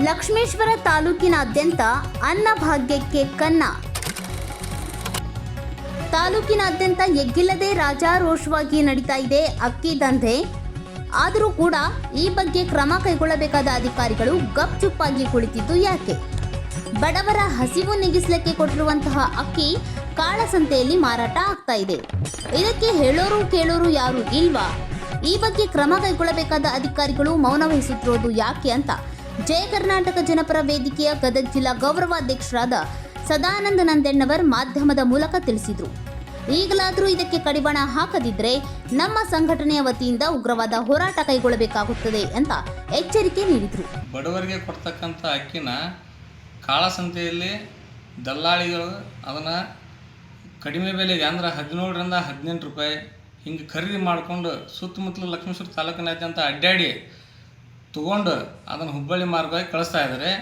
ಲಕ್ಷ್ಮೇಶ್ವರ ತಾಲೂಕಿನಾದ್ಯಂತ ಅನ್ನಭಾಗ್ಯಕ್ಕೆ ಕನ್ನ. ತಾಲೂಕಿನಾದ್ಯಂತ ಎಗ್ಗಿಲ್ಲದೆ ರಾಜಾರೋಷವಾಗಿ ನಡೀತಾ ಇದೆ ಅಕ್ಕಿ ದಂಧೆ. ಆದರೂ ಕೂಡ ಈ ಬಗ್ಗೆ ಕ್ರಮ ಕೈಗೊಳ್ಳಬೇಕಾದ ಅಧಿಕಾರಿಗಳು ಗಪ್ಚುಪ್ಪಾಗಿ ಕುಳಿತಿದ್ದು ಯಾಕೆ? ಬಡವರ ಹಸಿವು ನೀಗಿಸಲಿಕ್ಕೆ ಕೊಟ್ಟಿರುವಂತಹ ಅಕ್ಕಿ ಕಾಳಸಂತೆಯಲ್ಲಿ ಮಾರಾಟ ಆಗ್ತಾ ಇದೆ. ಇದಕ್ಕೆ ಹೇಳೋರು ಕೇಳೋರು ಯಾರು ಇಲ್ವಾ? ಈ ಬಗ್ಗೆ ಕ್ರಮ ಕೈಗೊಳ್ಳಬೇಕಾದ ಅಧಿಕಾರಿಗಳು ಮೌನ ವಹಿಸುತ್ತಿರೋದು ಯಾಕೆ ಅಂತ ಜಯ ಕರ್ನಾಟಕ ಜನಪರ ವೇದಿಕೆಯ ಗದಗ ಜಿಲ್ಲಾ ಗೌರವಾಧ್ಯಕ್ಷರಾದ ಸದಾನಂದ ನಂದಣ್ಣವರ್ ಮಾಧ್ಯಮದ ಮೂಲಕ ತಿಳಿಸಿದರು. ಈಗಲಾದರೂ ಇದಕ್ಕೆ ಕಡಿವಾಣ ಹಾಕದಿದ್ದರೆ ನಮ್ಮ ಸಂಘಟನೆಯ ವತಿಯಿಂದ ಉಗ್ರವಾದ ಹೋರಾಟ ಕೈಗೊಳ್ಳಬೇಕಾಗುತ್ತದೆ ಅಂತ ಎಚ್ಚರಿಕೆ ನೀಡಿದರು. ಬಡವರಿಗೆ ಕೊಡ್ತಕ್ಕಂಥ ಅಕ್ಕಿನ ಕಾಳಸಂತೆಯಲ್ಲಿ ದಲ್ಲಾಳಿಗಳು ಅದನ್ನು ಕಡಿಮೆ ಬೆಲೆಗೆ ಅಂದ್ರೆ ಹದಿನೇಳರಿಂದ ಹದಿನೆಂಟು ರೂಪಾಯಿ ಹಿಂಗೆ ಖರೀದಿ ಮಾಡಿಕೊಂಡು ಸುತ್ತಮುತ್ತಲು ಲಕ್ಷ್ಮೇಶ್ವರ ತಾಲೂಕಿನಾದ್ಯಂತ ಅಡ್ಡಾಡಿ ತಗೊಂಡು ಅದನ್ನು ಹುಬ್ಬಳ್ಳಿ ಮಾರ್ಗವಾಗಿ ಕಳಿಸ್ತಾ ಇದ್ದಾರೆ.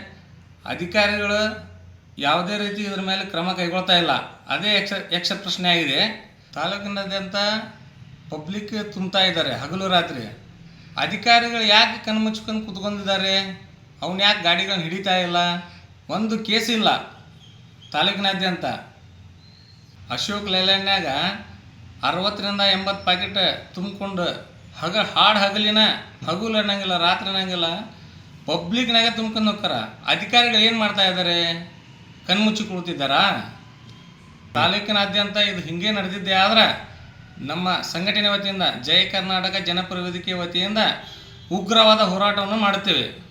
ಅಧಿಕಾರಿಗಳು ಯಾವುದೇ ರೀತಿ ಇದ್ರ ಮೇಲೆ ಕ್ರಮ ಕೈಗೊಳ್ತಾ ಇಲ್ಲ. ಅದೇ ಯಕ್ಷ ಯಕ್ಷ ಪ್ರಶ್ನೆ ಆಗಿದೆ. ತಾಲೂಕಿನಾದ್ಯಂತ ಪಬ್ಲಿಕ್ ತುಂಬ್ತಾ ಇದ್ದಾರೆ ಹಗಲು ರಾತ್ರಿ. ಅಧಿಕಾರಿಗಳು ಯಾಕೆ ಕಣ್ಣು ಮುಚ್ಕೊಂಡು ಕುತ್ಕೊಂಡಿದ್ದಾರೆ? ಅವನು ಯಾಕೆ ಗಾಡಿಗಳನ್ನ ಹಿಡಿತಾ ಇಲ್ಲ? ಒಂದು ಕೇಸ್ ಇಲ್ಲ ತಾಲೂಕಿನಾದ್ಯಂತ. ಅಶೋಕ್ ಲೈಲ್ಯಾಂಡ್ನಾಗ ಅರವತ್ತರಿಂದ ಎಂಬತ್ತು ಪ್ಯಾಕೆಟ್ ತುಂಬಿಕೊಂಡು ಹಗ ಹಾಡು ಹಗಲಿನ, ಹಗುಲು ಅನ್ನಂಗಿಲ್ಲ, ರಾತ್ರಿ ಅನ್ನಂಗಿಲ್ಲ ಪಬ್ಲಿಕ್ನಾಗ ತುಂಬ್ಕೊಂಡು ಹೋಗ್ತಾರ. ಅಧಿಕಾರಿಗಳು ಏನು ಮಾಡ್ತಾ ಇದ್ದಾರೆ ಕಣ್ಮುಚ್ಚಿ ಕುಳಿತಿದ್ದಾರಾ? ತಾಲೂಕಿನಾದ್ಯಂತ ಇದು ಹಿಂಗೆ ನಡೆದಿದ್ದೆ ಆದ್ರೆ, ನಮ್ಮ ಸಂಘಟನೆ ವತಿಯಿಂದ ಜಯ ಕರ್ನಾಟಕ ಜನಪರ ವೇದಿಕೆ ವತಿಯಿಂದ ಉಗ್ರವಾದ ಹೋರಾಟವನ್ನು ಮಾಡುತ್ತೇವೆ.